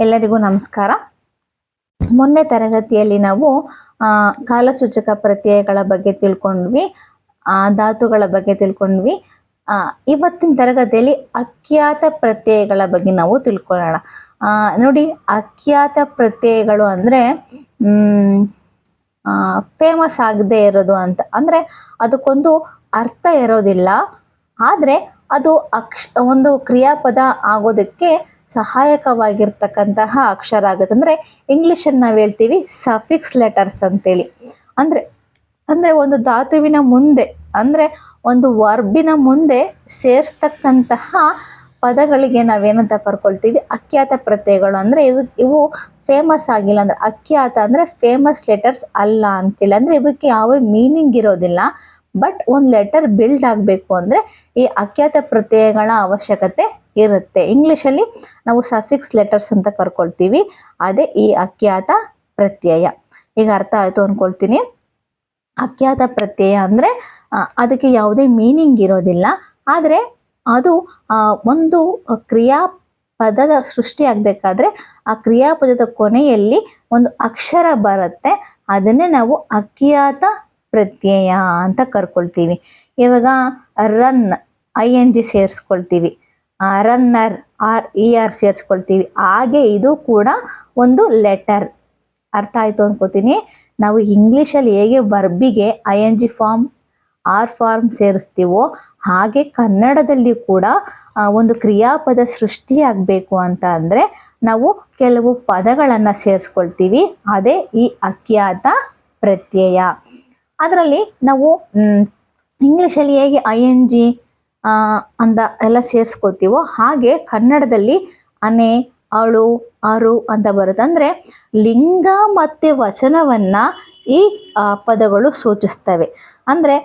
ಎಲ್ಲರಿಗೂ ನಮಸ್ಕಾರ. ಮೊನ್ನೆ ತರಗತಿಯಲ್ಲಿ ನಾವು ಕಾಲಸೂಚಕ ಪ್ರತ್ಯಯಗಳ ಬಗ್ಗೆ ತಿಳ್ಕೊಂಡ್ವಿ ಆ, ಧಾತುಗಳ ಬಗ್ಗೆ ತಿಳ್ಕೊಂಡ್ವಿ. ಆ, ಇವತ್ತಿನ ತರಗತಿಯಲ್ಲಿ ಅಖ್ಯಾತ ಪ್ರತ್ಯಯಗಳ ಬಗ್ಗೆ ನಾವು ತಿಳ್ಕೊಳ್ಳೋಣ. ನೋಡಿ ಅಖ್ಯಾತ ಪ್ರತ್ಯಯಗಳು ಅಂದರೆ ಫೇಮಸ್ ಆಗದೆ ಇರೋದು ಅಂತ. ಅಂದರೆ ಅದಕ್ಕೊಂದು ಅರ್ಥ ಇರೋದಿಲ್ಲ. ಆದರೆ ಅದು ಅಕ್ಷ ಒಂದು ಕ್ರಿಯಾಪದ ಆಗೋದಕ್ಕೆ ಸಹಾಯಕವಾಗಿರ್ತಕ್ಕಂತಹ ಅಕ್ಷರ ಆಗುತ್ತೆ. ಅಂದರೆ ಇಂಗ್ಲೀಷನ್ನು ನಾವು ಹೇಳ್ತೀವಿ ಸಫಿಕ್ಸ್ ಲೆಟರ್ಸ್ ಅಂತೇಳಿ. ಅಂದರೆ ಅಂದರೆ ಒಂದು ಧಾತುವಿನ ಮುಂದೆ, ಅಂದರೆ ಒಂದು ವರ್ಬಿನ ಮುಂದೆ ಸೇರ್ತಕ್ಕಂತಹ ಪದಗಳಿಗೆ ನಾವೇನಂತ ಕರ್ಕೊಳ್ತೀವಿ ಅಖ್ಯಾತ ಪ್ರತ್ಯಯಗಳು. ಅಂದರೆ ಇವು ಇವು ಫೇಮಸ್ ಆಗಿಲ್ಲ ಅಂದರೆ, ಅಖ್ಯಾತ ಅಂದರೆ ಫೇಮಸ್ ಲೆಟರ್ಸ್ ಅಲ್ಲ ಅಂತೇಳಿ. ಅಂದರೆ ಇವಕ್ಕೆ ಯಾವ ಮೀನಿಂಗ್ ಇರೋದಿಲ್ಲ. ಬಟ್ ಒಂದು ಲೆಟರ್ ಬಿಲ್ಡ್ ಆಗಬೇಕು ಅಂದರೆ ಈ ಅಖ್ಯಾತ ಪ್ರತ್ಯಯಗಳ ಅವಶ್ಯಕತೆ ಇರುತ್ತೆ. ಇಂಗ್ಲೀಷಲ್ಲಿ ನಾವು ಸಫಿಕ್ಸ್ ಲೆಟರ್ಸ್ ಅಂತ ಕರ್ಕೊಳ್ತೀವಿ. ಅದೇ ಈ ಅಖ್ಯಾತ ಪ್ರತ್ಯಯ. ಈಗ ಅರ್ಥ ಆಯಿತು ಅಂದ್ಕೊಳ್ತೀನಿ ಅಖ್ಯಾತ ಪ್ರತ್ಯಯ ಅಂದರೆ ಅದಕ್ಕೆ ಯಾವುದೇ ಮೀನಿಂಗ್ ಇರೋದಿಲ್ಲ. ಆದರೆ ಅದು ಒಂದು ಸೃಷ್ಟಿ ಸೃಷ್ಟಿಯಾಗಬೇಕಾದ್ರೆ ಆ ಕ್ರಿಯಾಪದದ ಕೊನೆಯಲ್ಲಿ ಒಂದು ಅಕ್ಷರ ಬರುತ್ತೆ. ಅದನ್ನೇ ನಾವು ಅಖ್ಯಾತ ಪ್ರತ್ಯಯ ಅಂತ ಕರ್ಕೊಳ್ತೀವಿ. ಇವಾಗ ರನ್ ಐ ಎನ್ ಜಿ ಸೇರಿಸ್ಕೊಳ್ತೀವಿ. ರನ್ನರ್ ಆರ್ ಇ ಆರ್ ಸೇರಿಸ್ಕೊಳ್ತೀವಿ. ಹಾಗೆ ಇದು ಕೂಡ ಒಂದು ಲೆಟರ್ ಅರ್ಥ ಆಯಿತು ಅನ್ಕೋತೀನಿ. ನಾವು ಇಂಗ್ಲೀಷಲ್ಲಿ ಹೇಗೆ ವರ್ಬಿಗೆ I N G form or form ಸೇರಿಸ್ತೀವೋ ಹಾಗೆ ಕನ್ನಡದಲ್ಲಿ ಕೂಡ ಒಂದು ಕ್ರಿಯಾಪದ ಸೃಷ್ಟಿಯಾಗಬೇಕು ಅಂತ ಅಂದರೆ ನಾವು ಕೆಲವು ಪದಗಳನ್ನು ಸೇರಿಸ್ಕೊಳ್ತೀವಿ. ಅದೇ ಈ ಅಖ್ಯಾತ ಪ್ರತ್ಯಯ. ಅದರಲ್ಲಿ ನಾವು ಇಂಗ್ಲೀಷಲ್ಲಿ ಹೇಗೆ ಐ ಎನ್ ಜಿ ಅಂತ ಎಲ್ಲ ಸೇರಿಸ್ಕೋತೀವೋ? ಹಾಗೆ ಕನ್ನಡದಲ್ಲಿ ಅನೆ, ಅಳು, ಅರು ಅಂತ ಬರುತ್ತೆ. ಅಂದರೆ ಲಿಂಗ ಮತ್ತೆ ವಚನವನ್ನು ಈ ಪದಗಳು ಸೂಚಿಸ್ತವೆ. ಅಂದರೆ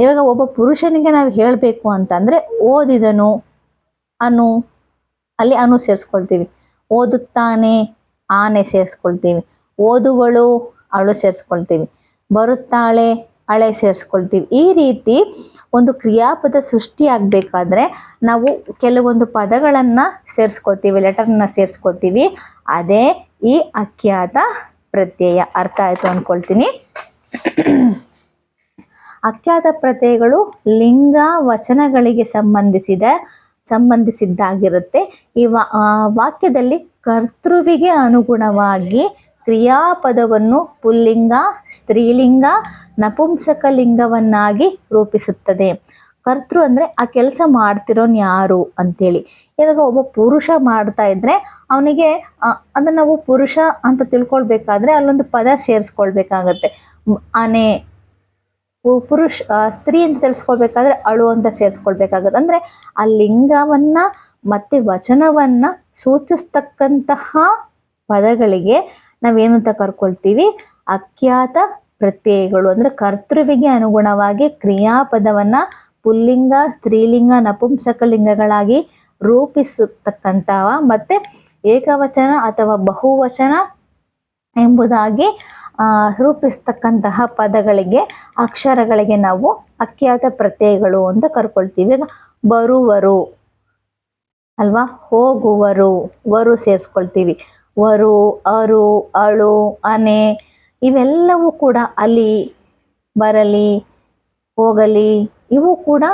ಇವಾಗ ಒಬ್ಬ ಪುರುಷನಿಗೆ ನಾವು ಹೇಳಬೇಕು ಅಂತಂದರೆ, ಓದಿದನು, ಅನು, ಅಲ್ಲಿ ಅನು ಸೇರಿಸ್ಕೊಳ್ತೀವಿ. ಓದುತ್ತಾನೆ, ಆನೆ ಸೇರಿಸ್ಕೊಳ್ತೀವಿ. ಓದುಗಳು ಅಳು ಸೇರಿಸ್ಕೊಳ್ತೀವಿ. ಬರುತ್ತಾಳೆ ಹಳೆ ಸೇರಿಸ್ಕೊಳ್ತೀವಿ. ಈ ರೀತಿ ಒಂದು ಕ್ರಿಯಾಪದ ಸೃಷ್ಟಿಯಾಗಬೇಕಾದ್ರೆ ನಾವು ಕೆಲವೊಂದು ಪದಗಳನ್ನು ಸೇರಿಸ್ಕೊಳ್ತೀವಿ ಲೆಟರ್ನ ಸೇರಿಸ್ಕೊಳ್ತೀವಿ. ಅದೇ ಈ ಅಖ್ಯಾತ ಪ್ರತ್ಯಯ. ಅರ್ಥ ಆಯಿತು ಅಂದ್ಕೊಳ್ತೀನಿ ಅಖ್ಯಾತ ಪ್ರತ್ಯಯಗಳು ಲಿಂಗ ವಚನಗಳಿಗೆ ಸಂಬಂಧಿಸಿದ, ಸಂಬಂಧಿಸಿದ್ದಾಗಿರುತ್ತೆ. ಈ ವಾಕ್ಯದಲ್ಲಿ ಕರ್ತೃವಿಗೆ ಅನುಗುಣವಾಗಿ ಕ್ರಿಯಾಪದವನ್ನು ಪುಲ್ಲಿಂಗ, ಸ್ತ್ರೀಲಿಂಗ ನಪುಂಸಕ ಲಿಂಗವನ್ನಾಗಿ ರೂಪಿಸುತ್ತದೆ. ಕರ್ತೃ ಅಂದರೆ ಆ ಕೆಲಸ ಮಾಡ್ತಿರೋನ್ ಯಾರು ಅಂತೇಳಿ. ಇವಾಗ ಒಬ್ಬ ಪುರುಷ ಮಾಡ್ತಾ ಇದ್ರೆ ಅವನಿಗೆ ಅದನ್ನ ನಾವು ಪುರುಷ ಅಂತ ತಿಳ್ಕೊಳ್ಬೇಕಾದ್ರೆ ಅಲ್ಲೊಂದು ಪದ ಸೇರಿಸ್ಕೊಳ್ಬೇಕಾಗತ್ತೆ. ಆನೆ ಪುರುಷ ಸ್ತ್ರೀ ಅಂತ ತಿಳಿಸ್ಕೊಳ್ಬೇಕಾದ್ರೆ ಅಳು ಅಂತ ಸೇರಿಸ್ಕೊಳ್ಬೇಕಾಗತ್ತೆ. ಅಂದ್ರೆ ಆ ಲಿಂಗವನ್ನ ಮತ್ತೆ ವಚನವನ್ನ ಸೂಚಿಸ್ತಕ್ಕಂತಹ ಪದಗಳಿಗೆ ನಾವೇನಂತ ಕರ್ಕೊಳ್ತೀವಿ? ಅಖ್ಯಾತ ಪ್ರತ್ಯಯಗಳು. ಅಂದ್ರೆ ಕರ್ತೃವಿಗೆ ಅನುಗುಣವಾಗಿ ಕ್ರಿಯಾಪದವನ್ನ ಪುಲ್ಲಿಂಗ, ಸ್ತ್ರೀಲಿಂಗ ನಪುಂಸಕ ಲಿಂಗಗಳಾಗಿ ರೂಪಿಸತಕ್ಕಂತಹ ಮತ್ತೆ ಏಕವಚನ ಅಥವಾ ಬಹುವಚನ ಎಂಬುದಾಗಿ ರೂಪಿಸ್ತಕ್ಕಂತಹ ಪದಗಳಿಗೆ, ಅಕ್ಷರಗಳಿಗೆ ನಾವು ಅಖ್ಯಾತ ಪ್ರತ್ಯಯಗಳು ಅಂತ ಕರ್ಕೊಳ್ತೀವಿ. ಬರುವರು, ಅಲ್ವಾ? ಹೋಗುವರು, ವರು ಸೇರಿಸ್ಕೊಳ್ತೀವಿ. ವರು, ಅರು, ಅಳು, ಅನೆ ಇವೆಲ್ಲವೂ ಕೂಡ ಅಲಿ ಬರಲಿ, ಹೋಗಲಿ, ಇವು ಕೂಡ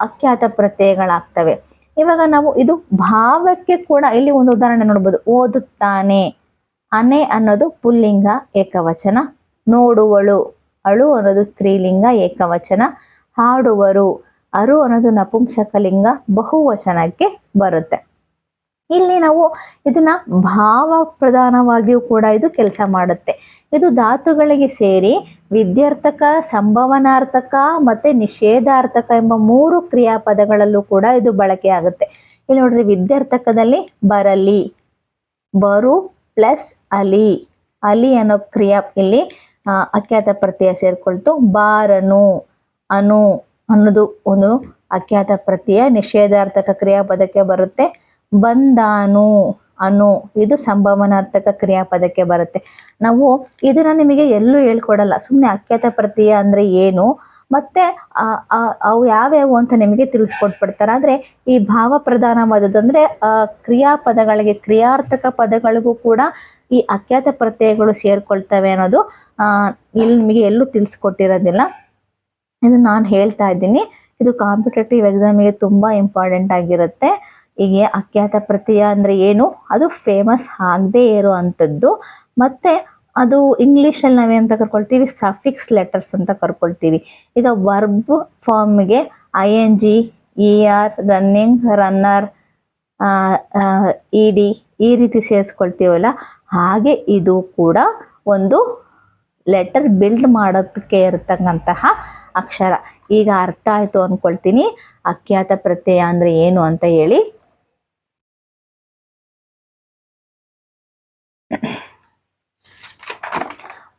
ಅಖ್ಯಾತ ಪ್ರತ್ಯಯಗಳಾಗ್ತವೆ. ಇವಾಗ ನಾವು ಇದು ಭಾವಕ್ಕೆ ಕೂಡ ಇಲ್ಲಿ ಒಂದು ಉದಾಹರಣೆ ನೋಡ್ಬೋದು. ಓದುತ್ತಾನೆ. ಅನೆ ಅನ್ನೋದು ಪುಲ್ಲಿಂಗ ಏಕವಚನ. ನೋಡುವಳು. ಅಳು ಅನ್ನೋದು ಸ್ತ್ರೀಲಿಂಗ ಏಕವಚನ. ಹಾಡುವರು. ಅರು ಅನ್ನೋದು ನಪುಂಸಕಲಿಂಗ ಬಹುವಚನಕ್ಕೆ ಬರುತ್ತೆ. ಇಲ್ಲಿ ನಾವು ಇದನ್ನ ಭಾವ ಪ್ರಧಾನವಾಗಿಯೂ ಕೂಡ ಇದು ಕೆಲಸ ಮಾಡುತ್ತೆ. ಇದು ಧಾತುಗಳಿಗೆ ಸೇರಿ ವಿದ್ಯಾರ್ಥಕ, ಸಂಭವನಾರ್ಥಕ ಮತ್ತೆ ನಿಷೇಧಾರ್ಥಕ ಎಂಬ ಮೂರು ಕ್ರಿಯಾಪದಗಳಲ್ಲೂ ಕೂಡ ಇದು ಬಳಕೆ ಆಗುತ್ತೆ. ಇಲ್ಲಿ ನೋಡ್ರಿ ವಿದ್ಯಾರ್ಥಕದಲ್ಲಿ ಬರಲಿ, ಬರು ಪ್ಲಸ್ ಅಲಿ. ಅಲಿ ಅನ್ನೋ ಕ್ರಿಯಾ ಇಲ್ಲಿ ಅಖ್ಯಾತ ಪ್ರತ್ಯಯ ಸೇರ್ಕೊಳ್ತು. ಬಾರನು, ಅನು ಅನ್ನೋದು ಒಂದು ಅಖ್ಯಾತ ಪ್ರತ್ಯಯ, ನಿಷೇಧಾರ್ಥಕ ಕ್ರಿಯಾಪದಕ್ಕೆ ಬರುತ್ತೆ. ಬಂದಾನು ಅನು ಇದು ಸಂಭವನಾರ್ಥಕ ಕ್ರಿಯಾಪದಕ್ಕೆ ಬರುತ್ತೆ. ನಾವು ಇದನ್ನ ನಿಮಗೆ ಎಲ್ಲೂ ಹೇಳ್ಕೊಡಲ್ಲ. ಸುಮ್ಮನೆ ಅಖ್ಯಾತ ಪ್ರತ್ಯಯ ಅಂದ್ರೆ ಏನು? ಮತ್ತೆ ಆ- ಆ- ಅವು ಯಾವ್ಯಾವು ಅಂತ ನಿಮಗೆ ತಿಳಿಸ್ಕೊಟ್ಬಿಡ್ತಾರೆ. ಆದರೆ ಈ ಭಾವ ಪ್ರಧಾನವಾದದ್ದು ಅಂದರೆ ಕ್ರಿಯಾಪದಗಳಿಗೆ ಕ್ರಿಯಾರ್ಥಕ ಪದಗಳಿಗೂ ಕೂಡ ಈ ಅಖ್ಯಾತ ಪ್ರತ್ಯಯಗಳು ಸೇರ್ಕೊಳ್ತವೆ ಅನ್ನೋದು ಆ, ಇಲ್ಲಿ ನಿಮಗೆ ಎಲ್ಲೂ ತಿಳಿಸ್ಕೊಟ್ಟಿರೋದಿಲ್ಲ. ಇದು ನಾನು ಹೇಳ್ತಾ ಇದ್ದೀನಿ. ಇದು ಕಾಂಪಿಟೇಟಿವ್ ಎಕ್ಸಾಮಿಗೆ ತುಂಬಾ ಇಂಪಾರ್ಟೆಂಟ್ ಆಗಿರುತ್ತೆ. ಹೀಗೆ ಅಖ್ಯಾತ ಪ್ರತ್ಯಯ ಅಂದರೆ ಏನು? ಅದು ಫೇಮಸ್ ಆಗದೇ ಇರುವಂಥದ್ದು. ಮತ್ತು ಅದು ಇಂಗ್ಲೀಷಲ್ಲಿ ನಾವೇನಂತ ಕರ್ಕೊಳ್ತೀವಿ? ಸಫಿಕ್ಸ್ ಲೆಟರ್ಸ್ ಅಂತ ಕರ್ಕೊಳ್ತೀವಿ. ಈಗ ವರ್ಬ್ ಫಾರ್ಮ್ಗೆ I N G E R running runner E D ಈ ರೀತಿ ಸೇರಿಸ್ಕೊಳ್ತೀವಲ್ಲ? ಹಾಗೆ ಇದು ಕೂಡ ಒಂದು ಲೆಟರ್ ಬಿಲ್ಡ್ ಮಾಡೋದಕ್ಕೆ ಇರತಕ್ಕಂತಹ ಅಕ್ಷರ. ಈಗ ಅರ್ಥ ಆಯಿತು ಅಂದ್ಕೊಳ್ತೀನಿ ಅಖ್ಯಾತ ಪ್ರತ್ಯಯ ಅಂದರೆ ಏನು ಅಂತ ಹೇಳಿ.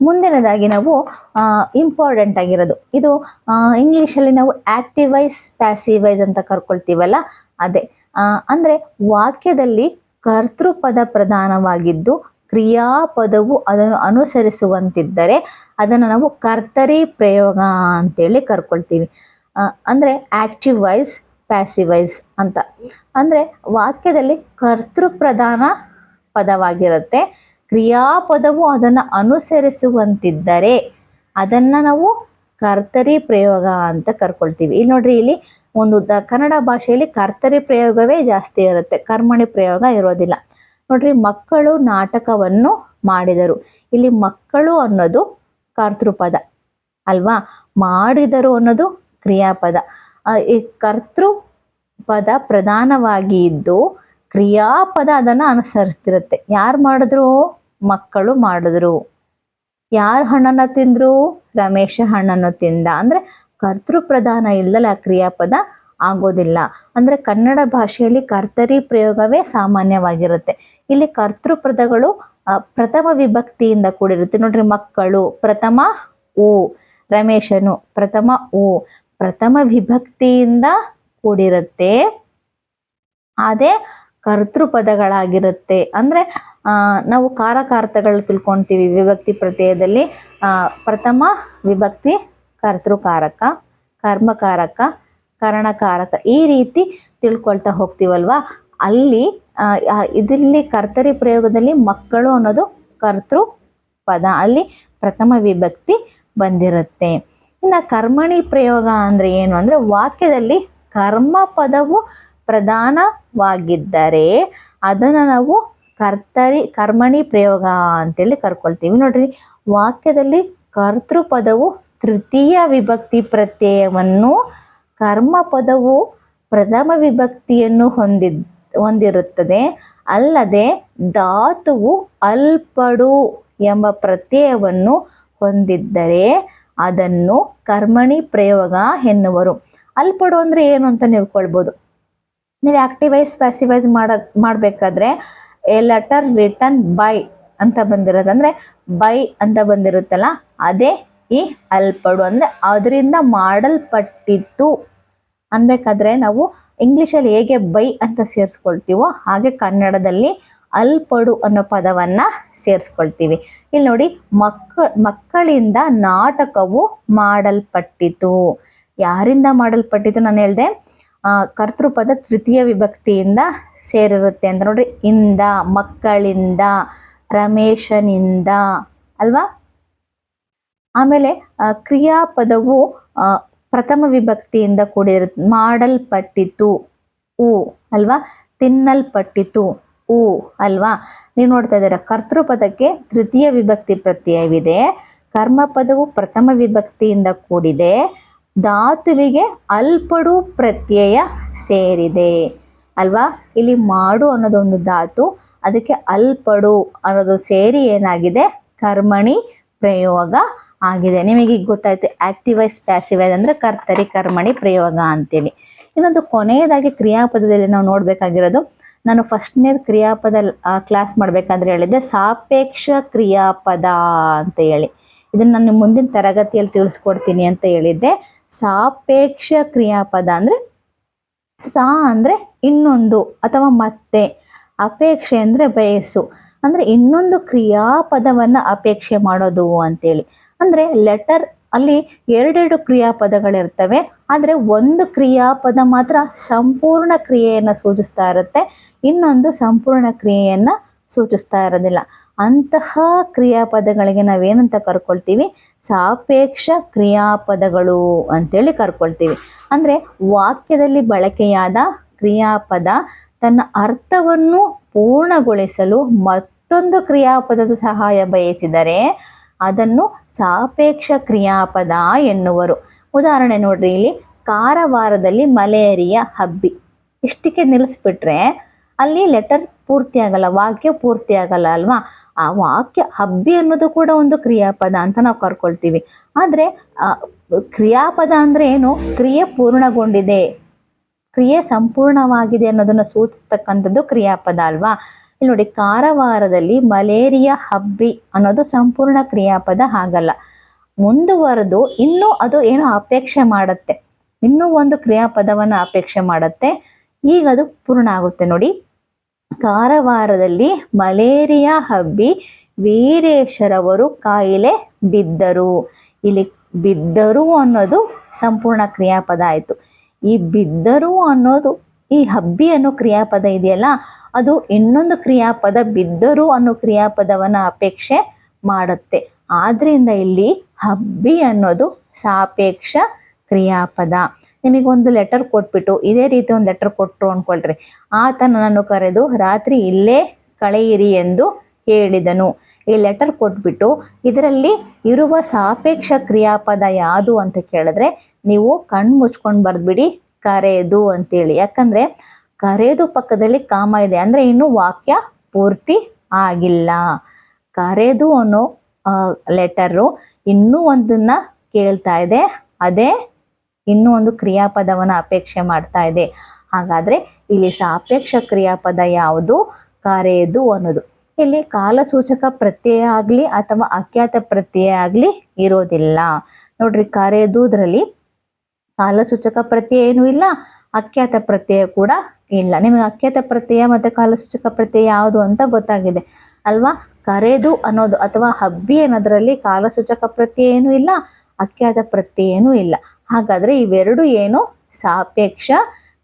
ಮುಂದಿನದಾಗಿ ನಾವು ಇಂಪಾರ್ಟೆಂಟ್ ಆಗಿರೋದು. ಇದು ಇಂಗ್ಲೀಷಲ್ಲಿ ನಾವು ಆಕ್ಟಿವೈಸ್ ಪ್ಯಾಸಿವೈಸ್ ಅಂತ ಕರ್ಕೊಳ್ತೀವಲ್ಲ, ಅದೇ. ಅಂದ್ರೆ ವಾಕ್ಯದಲ್ಲಿ ಕರ್ತೃಪದ ಪ್ರಧಾನವಾಗಿದ್ದು ಕ್ರಿಯಾಪದವು ಅದನ್ನು ಅನುಸರಿಸುವಂತಿದ್ದರೆ ಅದನ್ನು ನಾವು ಕರ್ತರಿ ಪ್ರಯೋಗ ಅಂತೇಳಿ ಕರ್ಕೊಳ್ತೀವಿ. ಅಂದ್ರೆ ಆಕ್ಟಿವ್ ವೈಸ್ ಪ್ಯಾಸಿವೈಸ್ ಅಂತ. ಅಂದ್ರೆ ವಾಕ್ಯದಲ್ಲಿ ಕರ್ತೃ ಪ್ರಧಾನ ಪದವಾಗಿರುತ್ತೆ. ಕ್ರಿಯಾಪದವು ಅದನ್ನು ಅನುಸರಿಸುವಂತಿದ್ದರೆ ಅದನ್ನು ನಾವು ಕರ್ತರಿ ಪ್ರಯೋಗ ಅಂತ ಕರ್ಕೊಳ್ತೀವಿ. ಇಲ್ಲಿ ನೋಡ್ರಿ, ಇಲ್ಲಿ ಒಂದು ದ ಕನ್ನಡ ಭಾಷೆಯಲ್ಲಿ ಕರ್ತರಿ ಪ್ರಯೋಗವೇ ಜಾಸ್ತಿ ಇರುತ್ತೆ. ಕರ್ಮಣಿ ಪ್ರಯೋಗ ಇರೋದಿಲ್ಲ. ನೋಡ್ರಿ, ಮಕ್ಕಳು ನಾಟಕವನ್ನು ಮಾಡಿದರು. ಇಲ್ಲಿ ಮಕ್ಕಳು ಅನ್ನೋದು ಕರ್ತೃಪದ ಅಲ್ವಾ? ಮಾಡಿದರು ಅನ್ನೋದು ಕ್ರಿಯಾಪದ. ಈ ಕರ್ತೃ ಪದ ಪ್ರಧಾನವಾಗಿ ಇದ್ದು ಕ್ರಿಯಾಪದ ಅದನ್ನು ಅನುಸರಿಸ್ತಿರುತ್ತೆ. ಯಾರು ಮಾಡಿದ್ರು? ಮಕ್ಕಳು ಮಾಡಿದ್ರು. ಯಾರು ಹಣ್ಣನ್ನು ತಿಂದ್ರು? ರಮೇಶ ಹಣ್ಣನ್ನು ತಿಂದ. ಅಂದ್ರೆ ಕರ್ತೃ ಪ್ರಧಾನ ಇಲ್ಲದಲ್ಲ ಕ್ರಿಯಾಪದ ಆಗೋದಿಲ್ಲ. ಅಂದ್ರೆ ಕನ್ನಡ ಭಾಷೆಯಲ್ಲಿ ಕರ್ತರಿ ಪ್ರಯೋಗವೇ ಸಾಮಾನ್ಯವಾಗಿರುತ್ತೆ. ಇಲ್ಲಿ ಕರ್ತೃ ಪದಗಳು ಆ, ಪ್ರಥಮ ವಿಭಕ್ತಿಯಿಂದ ಕೂಡಿರುತ್ತೆ. ನೋಡ್ರಿ ಮಕ್ಕಳು ಪ್ರಥಮ ಓ ರಮೇಶನು ಪ್ರಥಮ ಓ ಪ್ರಥಮ ವಿಭಕ್ತಿಯಿಂದ ಕೂಡಿರುತ್ತೆ. ಅದೇ ಕರ್ತೃ ಪದಗಳಾಗಿರುತ್ತೆ ಅಂದ್ರೆ ನಾವು ಕಾರಕಾರ್ಥಗಳು ತಿಳ್ಕೊಳ್ತೀವಿ ವಿಭಕ್ತಿ ಪ್ರತ್ಯಯದಲ್ಲಿ. ಪ್ರಥಮ ವಿಭಕ್ತಿ ಕರ್ತೃಕಾರಕ, ಕರ್ಮಕಾರಕ, ಕರಣಕಾರಕ ಈ ರೀತಿ ತಿಳ್ಕೊಳ್ತಾ ಹೋಗ್ತೀವಲ್ವಾ? ಅಲ್ಲಿ ಇದರಲ್ಲಿ ಕರ್ತರಿ ಪ್ರಯೋಗದಲ್ಲಿ ಮಕ್ಕಳು ಅನ್ನೋದು ಕರ್ತೃ ಪದ ಅಲ್ಲಿ ಪ್ರಥಮ ವಿಭಕ್ತಿ ಬಂದಿರುತ್ತೆ. ಇನ್ನು ಕರ್ಮಣಿ ಪ್ರಯೋಗ ಅಂದ್ರೆ ಏನು? ಅಂದ್ರೆ ವಾಕ್ಯದಲ್ಲಿ ಕರ್ಮ ಪದವು ಪ್ರಧಾನವಾಗಿದ್ದರೆ ಅದನ್ನು ನಾವು ಕರ್ತರಿ, ಕರ್ಮಣಿ ಪ್ರಯೋಗ ಅಂತೇಳಿ ಕರ್ಕೊಳ್ತೀವಿ. ನೋಡ್ರಿ, ವಾಕ್ಯದಲ್ಲಿ ಕರ್ತೃ ಪದವು ತೃತೀಯ ವಿಭಕ್ತಿ ಪ್ರತ್ಯಯವನ್ನು ಕರ್ಮ ಪದವು ಪ್ರಥಮ ವಿಭಕ್ತಿಯನ್ನು ಹೊಂದಿದ್, ಹೊಂದಿರುತ್ತದೆ. ಅಲ್ಲದೆ ಧಾತುವು ಅಲ್ಪಡು ಎಂಬ ಪ್ರತ್ಯಯವನ್ನು ಹೊಂದಿದ್ದರೆ ಅದನ್ನು ಕರ್ಮಣಿ ಪ್ರಯೋಗ ಎನ್ನುವರು. ಅಲ್ಪಡು ಅಂದ್ರೆ ಏನು ಅಂತ ನೀವ್ಕೊಳ್ಬೋದು ನೀವು ಆಕ್ಟಿವೈಸ್ ಪ್ಯಾಸಿವೈಸ್ ಮಾಡ, ಮಾಡಬೇಕಾದ್ರೆ ಎ ಲೆಟರ್ ರಿಟರ್ನ್ ಬೈ ಅಂತ ಬಂದಿರೋದಂದ್ರೆ ಬೈ ಅಂತ ಬಂದಿರುತ್ತಲ್ಲ, ಅದೇ ಈ ಅಲ್ಪಡು. ಅಂದರೆ ಅದರಿಂದ ಮಾಡಲ್ಪಟ್ಟಿತ್ತು ಅನ್ಬೇಕಾದ್ರೆ ನಾವು ಇಂಗ್ಲೀಷಲ್ಲಿ ಹೇಗೆ ಬೈ ಅಂತ ಸೇರಿಸ್ಕೊಳ್ತೀವೋ ಹಾಗೆ ಕನ್ನಡದಲ್ಲಿ ಅಲ್ಪಡು ಅನ್ನೋ ಪದವನ್ನ ಸೇರಿಸ್ಕೊಳ್ತೀವಿ. ಇಲ್ಲಿ ನೋಡಿ, ಮಕ್ಕ, ಮಕ್ಕಳಿಂದ ನಾಟಕವು ಮಾಡಲ್ಪಟ್ಟಿತು ಯಾರಿಂದ ಮಾಡಲ್ಪಟ್ಟಿತು ನಾನು ಹೇಳ್ದೆ? ಕರ್ತೃಪದ ತೃತೀಯ ವಿಭಕ್ತಿಯಿಂದ ಸೇರಿರುತ್ತೆ ಅಂತ ನೋಡ್ರಿ. ಇಂದ, ಮಕ್ಕಳಿಂದ, ರಮೇಶನಿಂದ, ಅಲ್ವಾ? ಆಮೇಲೆ ಕ್ರಿಯಾಪದವು ಪ್ರಥಮ ವಿಭಕ್ತಿಯಿಂದ ಕೂಡಿರುತ್ತೆ ಮಾಡಲ್ಪಟ್ಟಿತು, ಉ, ಅಲ್ವಾ? ತಿನ್ನಲ್ಪಟ್ಟಿತು, ಉ, ಅಲ್ವಾ? ನೀವು ನೋಡ್ತಾ ಇದ್ದೀರಾ, ಕರ್ತೃಪದಕ್ಕೆ ತೃತೀಯ ವಿಭಕ್ತಿ ಪ್ರತ್ಯಯವಿದೆ, ಕರ್ಮಪದವು ಪ್ರಥಮ ವಿಭಕ್ತಿಯಿಂದ ಕೂಡಿದೆ ಧಾತುವಿಗೆ ಅಲ್ಪಡು ಪ್ರತ್ಯಯ ಸೇರಿದೆ. ಅಲ್ವಾ? ಇಲ್ಲಿ ಮಾಡು ಅನ್ನೋದು ಒಂದು ಧಾತು, ಅದಕ್ಕೆ ಅಲ್ಪಡು ಅನ್ನೋದು ಸೇರಿ ಏನಾಗಿದೆ? ಕರ್ಮಣಿ ಪ್ರಯೋಗ ಆಗಿದೆ. ನಿಮಗೆ ಈಗ ಗೊತ್ತಾಯ್ತು ಆಕ್ಟಿವೈಸ್ ಪ್ಯಾಸಿವೈಸ್ ಅಂದರೆ ಕರ್ತರಿ, ಕರ್ಮಣಿ ಪ್ರಯೋಗ ಅಂತೇಳಿ ಇನ್ನೊಂದು ಕೊನೆಯದಾಗಿ ಕ್ರಿಯಾಪದದಲ್ಲಿ ನಾವು ನೋಡಬೇಕಾಗಿರೋದು, ನಾನು ಫಸ್ಟ್ನೇ ಕ್ರಿಯಾಪದ ಕ್ಲಾಸ್ ಮಾಡ್ಬೇಕಂದ್ರೆ ಹೇಳಿದ್ದೆ, ಸಾಪೇಕ್ಷ ಕ್ರಿಯಾಪದ ಅಂತ ಹೇಳಿ. ಇದನ್ನ ನಾನು ಮುಂದಿನ ತರಗತಿಯಲ್ಲಿ ತಿಳಿಸ್ಕೊಡ್ತೀನಿ ಅಂತ ಹೇಳಿದ್ದೆ. ಸಾಪೇಕ್ಷ ಕ್ರಿಯಾಪದ ಅಂದ್ರೆ ಸಾ ಅಂದ್ರೆ ಇನ್ನೊಂದು ಅಥವಾ ಮತ್ತೆ, ಅಪೇಕ್ಷೆ ಅಂದ್ರೆ ಬಯಸು. ಅಂದ್ರೆ ಇನ್ನೊಂದು ಕ್ರಿಯಾಪದವನ್ನ ಅಪೇಕ್ಷೆ ಮಾಡೋದು ಅಂತೇಳಿ. ಅಂದ್ರೆ ಲೆಟರ್ ಅಲ್ಲಿ ಎರಡೆರಡು ಕ್ರಿಯಾಪದಗಳಿರ್ತವೆ, ಆದರೆ ಒಂದು ಕ್ರಿಯಾಪದ ಮಾತ್ರ ಸಂಪೂರ್ಣ ಕ್ರಿಯೆಯನ್ನು ಸೂಚಿಸ್ತಾ ಇರುತ್ತೆ, ಇನ್ನೊಂದು ಸಂಪೂರ್ಣ ಕ್ರಿಯೆಯನ್ನು ಸೂಚಿಸ್ತಾ ಇರೋದಿಲ್ಲ. ಅಂತಹ ಕ್ರಿಯಾಪದಗಳಿಗೆ ನಾವೇನಂತ ಕರ್ಕೊಳ್ತೀವಿ? ಸಾಪೇಕ್ಷ ಕ್ರಿಯಾಪದಗಳು ಅಂತೇಳಿ ಕರ್ಕೊಳ್ತೀವಿ. ಅಂದರೆ ವಾಕ್ಯದಲ್ಲಿ ಬಳಕೆಯಾದ ಕ್ರಿಯಾಪದ ತನ್ನ ಅರ್ಥವನ್ನು ಪೂರ್ಣಗೊಳಿಸಲು ಮತ್ತೊಂದು ಕ್ರಿಯಾಪದದ ಸಹಾಯ ಬಯಸಿದರೆ ಅದನ್ನು ಸಾಪೇಕ್ಷ ಕ್ರಿಯಾಪದ ಎನ್ನುವರು. ಉದಾಹರಣೆ ನೋಡ್ರಿ, ಇಲ್ಲಿ ಕಾರವಾರದಲ್ಲಿ ಮಲೇರಿಯಾ ಹಬ್ಬಿ. ಇಷ್ಟಕ್ಕೆ ನಿಲ್ಲಿಸ್ಬಿಟ್ರೆ ಅಲ್ಲಿ ಲೆಟರ್ ಪೂರ್ತಿ ಆಗಲ್ಲ, ವಾಕ್ಯ ಪೂರ್ತಿ ಆಗಲ್ಲ ಅಲ್ವಾ? ಆ ವಾಕ್ಯ ಹಬ್ಬಿ ಅನ್ನೋದು ಕೂಡ ಒಂದು ಕ್ರಿಯಾಪದ ಅಂತ ನಾವು ಕರ್ಕೊಳ್ತೀವಿ. ಆದರೆ ಕ್ರಿಯಾಪದ ಅಂದರೆ ಏನು? ಕ್ರಿಯೆ ಪೂರ್ಣಗೊಂಡಿದೆ. ಕ್ರಿಯೆ ಸಂಪೂರ್ಣವಾಗಿದೆ ಅನ್ನೋದನ್ನು ಸೂಚಿಸ್ತಕ್ಕಂಥದ್ದು ಕ್ರಿಯಾಪದ ಅಲ್ವಾ? ಇಲ್ಲಿ ನೋಡಿ, ಕಾರವಾರದಲ್ಲಿ ಮಲೇರಿಯಾ ಹಬ್ಬಿ ಅನ್ನೋದು ಸಂಪೂರ್ಣ ಕ್ರಿಯಾಪದ ಹಾಗಲ್ಲ. ಮುಂದುವರೆದು ಇನ್ನೂ ಅದು ಏನೋ ಅಪೇಕ್ಷೆ ಮಾಡುತ್ತೆ. ಇನ್ನೂ ಒಂದು ಕ್ರಿಯಾಪದವನ್ನು ಅಪೇಕ್ಷೆ ಮಾಡುತ್ತೆ. ಈಗ ಅದು ಪೂರ್ಣ ಆಗುತ್ತೆ ನೋಡಿ. ಕಾರವಾರದಲ್ಲಿ ಮಲೇರಿಯಾ ಹಬ್ಬಿ ವೀರೇಶರವರು ಕಾಯಿಲೆ ಬಿದ್ದರು. ಇಲ್ಲಿ ಬಿದ್ದರು ಅನ್ನೋದು ಸಂಪೂರ್ಣ ಕ್ರಿಯಾಪದ ಆಯಿತು. ಈ ಬಿದ್ದರು ಅನ್ನೋದು, ಈ ಹಬ್ಬಿ ಅನ್ನೋ ಕ್ರಿಯಾಪದ ಇದೆಯಲ್ಲ, ಅದು ಇನ್ನೊಂದು ಕ್ರಿಯಾಪದ ಬಿದ್ದರು ಅನ್ನೋ ಕ್ರಿಯಾಪದವನ್ನು ಅಪೇಕ್ಷೆ ಮಾಡುತ್ತೆ. ಆದ್ರಿಂದ ಇಲ್ಲಿ ಹಬ್ಬಿ ಅನ್ನೋದು ಸಾಪೇಕ್ಷ ಕ್ರಿಯಾಪದ. ನಿಮಗೊಂದು ಲೆಟರ್ ಕೊಟ್ಬಿಟ್ಟು, ಇದೇ ರೀತಿ ಒಂದು ಲೆಟರ್ ಕೊಟ್ಟರು ಅಂದ್ಕೊಳ್ರಿ ನನ್ನನ್ನು ಕರೆದು, ರಾತ್ರಿ ಇಲ್ಲೇ ಕಳೆಯಿರಿ ಎಂದು ಹೇಳಿದನು. ಈ ಲೆಟರ್ ಕೊಟ್ಬಿಟ್ಟು, ಇದರಲ್ಲಿ ಇರುವ ಸಾಪೇಕ್ಷ ಕ್ರಿಯಾಪದ ಯಾವುದು ಅಂತ ಕೇಳಿದ್ರೆ, ನೀವು ಕಣ್ಣು ಮುಚ್ಕೊಂಡು ಬರೆದ್ಬಿಡಿ, ಕರೆದು ಅಂತೇಳಿ. ಯಾಕಂದ್ರೆ, ಕರೆದು ಪಕ್ಕದಲ್ಲಿ ಕಾಮ ಇದೆ. ಅಂದ್ರೆ ಇನ್ನು ವಾಕ್ಯ ಪೂರ್ತಿ ಆಗಿಲ್ಲ. ಕರೆದು ಅನ್ನೋ ಲೆಟರು ಇನ್ನೂ ಒಂದನ್ನ ಕೇಳ್ತಾ ಇದೆ. ಅದೇ ಇನ್ನೂ ಒಂದು ಕ್ರಿಯಾಪದವನ್ನು ಅಪೇಕ್ಷೆ ಮಾಡ್ತಾ ಇದೆ. ಹಾಗಾದ್ರೆ ಇಲ್ಲಿ ಸಾಪೇಕ್ಷ ಕ್ರಿಯಾಪದ ಯಾವುದು? ಕರೆದು ಅನ್ನೋದು. ಇಲ್ಲಿ ಕಾಲಸೂಚಕ ಪ್ರತ್ಯಯ ಆಗಲಿ ಅಥವಾ ಅಖ್ಯಾತ ಪ್ರತ್ಯಯ ಆಗಲಿ ಇರೋದಿಲ್ಲ. ನೋಡ್ರಿ ಕರೆದುದ್ರಲ್ಲಿ ಕಾಲಸೂಚಕ ಪ್ರತ್ಯಯ ಏನೂ ಇಲ್ಲ ಅಖ್ಯಾತ ಪ್ರತ್ಯಯ ಕೂಡ ಇಲ್ಲ. ನಿಮಗೆ ಅಖ್ಯಾತ ಪ್ರತ್ಯಯ ಮತ್ತು ಕಾಲಸೂಚಕ ಪ್ರತ್ಯಯ ಯಾವುದು ಅಂತ ಗೊತ್ತಾಗಿದೆ ಅಲ್ವಾ? ಕರೆದು ಅನ್ನೋದು ಅಥವಾ ಹಬ್ಬಿ ಅನ್ನೋದರಲ್ಲಿ ಕಾಲಸೂಚಕ ಪ್ರತ್ಯಯ ಏನೂ ಇಲ್ಲ ಅಖ್ಯಾತ ಪ್ರತ್ಯಯ ಏನೂ ಇಲ್ಲ. ಹಾಗಾದ್ರೆ ಇವೆರಡು ಏನು? ಸಾಪೇಕ್ಷ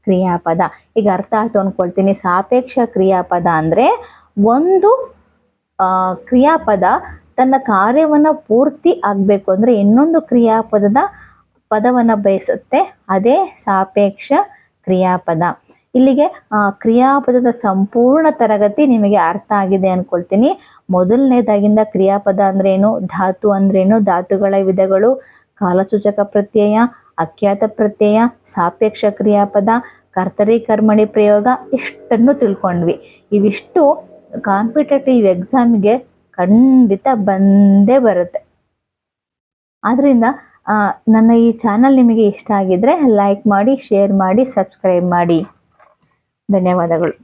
ಕ್ರಿಯಾಪದ. ಈಗ ಅರ್ಥ ಆಯ್ತು ಅಂದ್ಕೊಳ್ತೀನಿ ಸಾಪೇಕ್ಷ ಕ್ರಿಯಾಪದ ಅಂದ್ರೆ ಒಂದು ಕ್ರಿಯಾಪದ ತನ್ನ ಕಾರ್ಯವನ್ನ ಪೂರ್ತಿ ಆಗಬೇಕು ಅಂದ್ರೆ ಇನ್ನೊಂದು ಕ್ರಿಯಾಪದದ ಪದವನ್ನ ಬಯಸುತ್ತೆ. ಅದೇ ಸಾಪೇಕ್ಷ ಕ್ರಿಯಾಪದ. ಇಲ್ಲಿಗೆ ಕ್ರಿಯಾಪದದ ಸಂಪೂರ್ಣ ತರಗತಿ ನಿಮಗೆ ಅರ್ಥ ಆಗಿದೆ ಅಂದ್ಕೊಳ್ತೀನಿ ಮೊದಲನೇದಾಗಿಂದ ಕ್ರಿಯಾಪದ ಅಂದ್ರೇನು? ಧಾತು ಅಂದ್ರೇನು? ಧಾತುಗಳ ವಿಧಗಳು ಕಾಲಸೂಚಕ ಪ್ರತ್ಯಯ, ಅಖ್ಯಾತ ಪ್ರತ್ಯಯ, ಸಾಪೇಕ್ಷ ಕ್ರಿಯಾಪದ, ಕರ್ತರಿ ಕರ್ಮಣಿ ಪ್ರಯೋಗ ಇಷ್ಟನ್ನು ತಿಳ್ಕೊಂಡ್ವಿ. ಇವಿಷ್ಟು ಕಾಂಪಿಟೇಟಿವ್ ಎಕ್ಸಾಮ್ಗೆ ಖಂಡಿತ ಬಂದೇ ಬರುತ್ತೆ. ಆದ್ರಿಂದ ನನ್ನ ಈ ಚಾನಲ್ ನಿಮಗೆ ಇಷ್ಟ ಆಗಿದ್ರೆ ಲೈಕ್ ಮಾಡಿ, ಶೇರ್ ಮಾಡಿ, ಸಬ್ಸ್ಕ್ರೈಬ್ ಮಾಡಿ. ಧನ್ಯವಾದಗಳು.